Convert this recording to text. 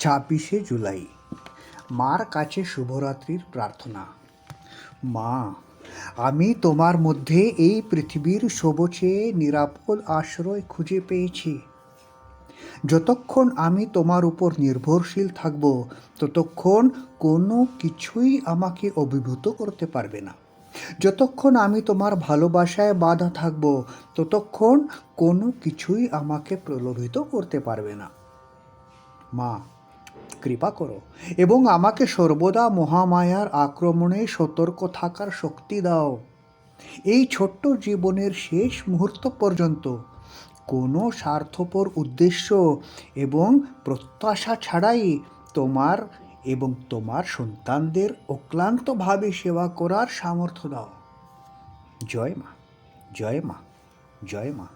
ছাব্বিশে জুলাই। মার কাছে শুভরাত্রির প্রার্থনা। মা, আমি তোমার মধ্যে এই পৃথিবীর সবচেয়ে নিরাপদ আশ্রয় খুঁজে পেয়েছি। যতক্ষণ আমি তোমার উপর নির্ভরশীল থাকব, ততক্ষণ কোনো কিছুই আমাকে অভিভূত করতে পারবে না। যতক্ষণ আমি তোমার ভালোবাসায় বাধা থাকব, ততক্ষণ কোনো কিছুই আমাকে প্রলোভিত করতে পারবে না। মা কৃপা করো এবং আমাকে সর্বদা মহামায়ার আক্রমণে সতর্ক থাকার শক্তি দাও। এই ছোট্ট জীবনের শেষ মুহূর্ত পর্যন্ত কোনো স্বার্থপর উদ্দেশ্য এবং প্রত্যাশা ছাড়াই তোমার এবং তোমার সন্তানদের অক্লান্তভাবে সেবা করার সামর্থ্য দাও। জয় মা জয় মা জয় মা।